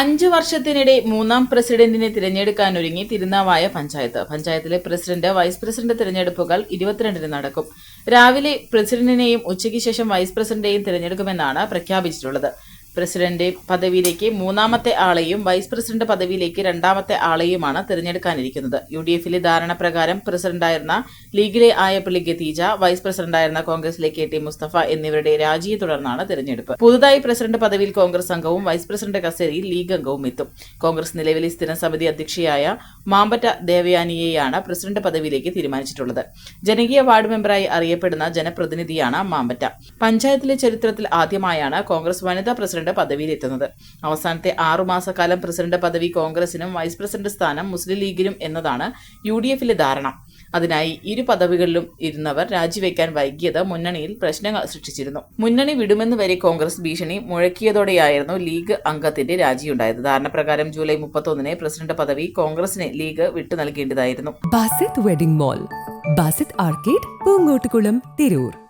അഞ്ചു വർഷത്തിനിടെ മൂന്നാം പ്രസിഡന്റിനെ തിരഞ്ഞെടുക്കാൻ ഒരുങ്ങി തിരുനാവായ പഞ്ചായത്ത്. പഞ്ചായത്തിലെ പ്രസിഡന്റ് വൈസ് പ്രസിഡന്റ് തിരഞ്ഞെടുപ്പുകൾ ഇരുപത്തിരണ്ടിന് നടക്കും. രാവിലെ പ്രസിഡന്റിനെയും ഉച്ചയ്ക്ക് ശേഷം വൈസ് പ്രസിഡന്റിനെയും തിരഞ്ഞെടുക്കുമെന്നാണ് പ്രഖ്യാപിച്ചിട്ടുള്ളത്. പ്രസിഡന്റ് പദവിയിലേക്ക് മൂന്നാമത്തെ ആളെയും വൈസ് പ്രസിഡന്റ് പദവിയിലേക്ക് രണ്ടാമത്തെ ആളെയുമാണ് തിരഞ്ഞെടുക്കാനിരിക്കുന്നത്. യു ഡി എഫിലെ ധാരണ പ്രകാരം പ്രസിഡന്റായിരുന്ന ലീഗിലെ ആയപ്പള്ളി ഗതീജ വൈസ് പ്രസിഡന്റായിരുന്ന കോൺഗ്രസിലെ കെ ടി മുസ്തഫ എന്നിവരുടെ രാജിയെ തുടർന്നാണ് തിരഞ്ഞെടുപ്പ്. പുതുതായി പ്രസിഡന്റ് പദവിയിൽ കോൺഗ്രസ് അംഗവും വൈസ് പ്രസിഡന്റ് കസേരയിൽ ലീഗ് അംഗവും എത്തും. കോൺഗ്രസ് നിലവിലെ സ്ഥിരം സമിതി അധ്യക്ഷയായ മാമ്പറ്റ ദേവയാനിയെയാണ് പ്രസിഡന്റ് പദവിയിലേക്ക് തീരുമാനിച്ചിട്ടുള്ളത്. ജനകീയ വാർഡ് മെമ്പറായി അറിയപ്പെടുന്ന ജനപ്രതിനിധിയാണ് മാമ്പറ്റ. പഞ്ചായത്തിലെ ചരിത്രത്തിൽ ആദ്യമായാണ് കോൺഗ്രസ് വനിതാ പ്രസിഡന്റ് പദവിയിലെത്തുന്നത്. അവസാനത്തെ ആറുമാസക്കാലം പ്രസിഡന്റ് പദവി കോൺഗ്രസിനും വൈസ് പ്രസിഡന്റ് സ്ഥാനം മുസ്ലിം ലീഗിനും എന്നതാണ് യു ഡി എഫിലെ ധാരണ. അതിനായി ഇരു പദവികളിലും ഇരുന്നവർ രാജിവെക്കാൻ വൈകിയത് മുന്നണിയിൽ പ്രശ്നങ്ങൾ സൃഷ്ടിച്ചിരുന്നു. മുന്നണി വിടുമെന്ന് വരെ കോൺഗ്രസ് ഭീഷണി മുഴക്കിയതോടെയായിരുന്നു ലീഗ് അംഗത്തിന്റെ രാജിയുണ്ടായത്. ധാരണപ്രകാരം ജൂലൈ മുപ്പത്തൊന്നിന് പ്രസിഡന്റ് പദവി കോൺഗ്രസിന് ലീഗ് വിട്ടു നൽകേണ്ടതായിരുന്നു Basith wedding mall Basith arcade Poongottukulam Tirur.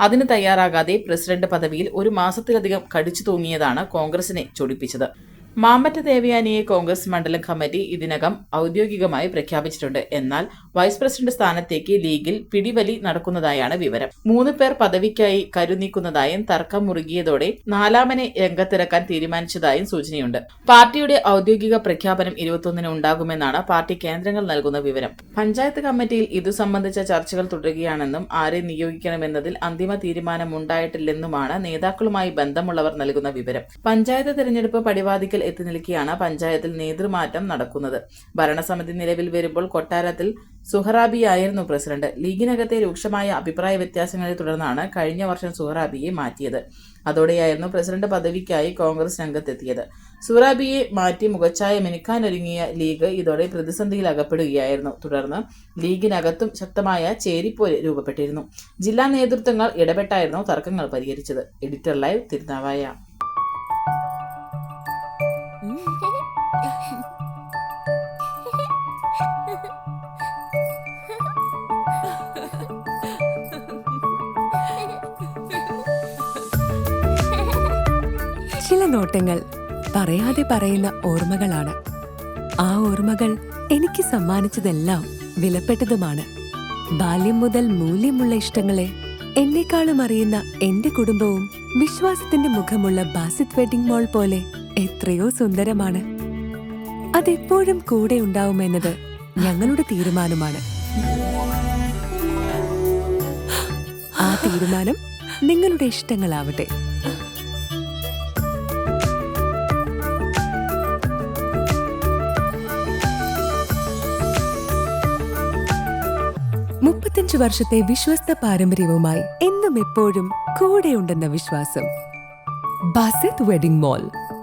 അതിന് തയ്യാറാകാതെ പ്രസിഡന്റ് പദവിയിൽ ഒരു മാസത്തിലധികം കടിച്ചു തൂങ്ങിയതാണ് കോൺഗ്രസിനെ ചൊടിപ്പിച്ചത് മാമ്പറ്റ ദേവയാനിയെ കോൺഗ്രസ് മണ്ഡലം കമ്മിറ്റി ഇതിനകം ഔദ്യോഗികമായി പ്രഖ്യാപിച്ചിട്ടുണ്ട്. എന്നാൽ വൈസ് പ്രസിഡന്റ് സ്ഥാനത്തേക്ക് ലീഗിൽ പിടിവലി നടക്കുന്നതായാണ് വിവരം. മൂന്ന് പേർ പദവിക്കായി കരുനീക്കുന്നതായും തർക്കം മുറുകിയതോടെ നാലാമനെ രംഗത്തിറക്കാൻ തീരുമാനിച്ചതായും സൂചനയുണ്ട്. പാർട്ടിയുടെ ഔദ്യോഗിക പ്രഖ്യാപനം ഇരുപത്തൊന്നിന് ഉണ്ടാകുമെന്നാണ് പാർട്ടി കേന്ദ്രങ്ങൾ നൽകുന്ന വിവരം. പഞ്ചായത്ത് കമ്മിറ്റിയിൽ ഇതു സംബന്ധിച്ച ചർച്ചകൾ തുടരുകയാണെന്നും ആരെ നിയോഗിക്കണമെന്നതിൽ അന്തിമ തീരുമാനമുണ്ടായിട്ടില്ലെന്നുമാണ് നേതാക്കളുമായി ബന്ധമുള്ളവർ നൽകുന്ന വിവരം. പഞ്ചായത്ത് തെരഞ്ഞെടുപ്പ് പടിവാതിക്കൽ എത്തി നിൽക്കുകയാണ് പഞ്ചായത്തിൽ നേതൃമാറ്റം നടക്കുന്നത്. ഭരണസമിതി നിലവിൽ വരുമ്പോൾ കൊട്ടാരത്തിൽ സുഹറാബിയായിരുന്നു പ്രസിഡന്റ്. ലീഗിനകത്തെ രൂക്ഷമായ അഭിപ്രായ വ്യത്യാസങ്ങളെ തുടർന്നാണ് കഴിഞ്ഞ വർഷം സുഹറാബിയെ മാറ്റിയത്. അതോടെയായിരുന്നു പ്രസിഡന്റ് പദവിക്കായി കോൺഗ്രസ് രംഗത്തെത്തിയത്. സുഹറാബിയെ മാറ്റി മുഖച്ഛായ മിനുക്കാനൊരുങ്ങിയ ലീഗ് ഇതോടെ പ്രതിസന്ധിയിൽ അകപ്പെടുകയായിരുന്നു. തുടർന്ന് ലീഗിനകത്തും ശക്തമായ ചേരിപ്പോര് രൂപപ്പെട്ടിരുന്നു. ജില്ലാ നേതൃത്വങ്ങൾ ഇടപെട്ടായിരുന്നു തർക്കങ്ങൾ പരിഹരിച്ചത്. എഡിറ്റർ ലൈവ് തിരുനാവായ ചില നോട്ടങ്ങൾ പറയാതെ പറയുന്ന ഓർമ്മകളാണ്. ആ ഓർമ്മകൾ എനിക്ക് സമ്മാനിച്ചതെല്ലാം വിലപ്പെട്ടതുമാണ്. ബാല്യം മുതൽ മൂല്യമുള്ള ഇഷ്ടങ്ങളെ എന്നെക്കാളും അറിയുന്ന എന്റെ കുടുംബവും വിശ്വാസത്തിന്റെ മുഖമുള്ള ബാസിത് വെഡിംഗ് മോൾ പോലെ എത്രയോ സുന്ദരമാണ്. അതെപ്പോഴും കൂടെ ഉണ്ടാവുമെന്നത് ഞങ്ങളുടെ തീരുമാനമാണ്. ആ തീരുമാനം നിങ്ങളുടെ ഇഷ്ടങ്ങളാവട്ടെ. മുപ്പത്തഞ്ചു വർഷത്തെ വിശ്വസ്ത പാരമ്പര്യവുമായി എന്നും എപ്പോഴും കൂടെയുണ്ടെന്ന വിശ്വാസം. Basith wedding mall.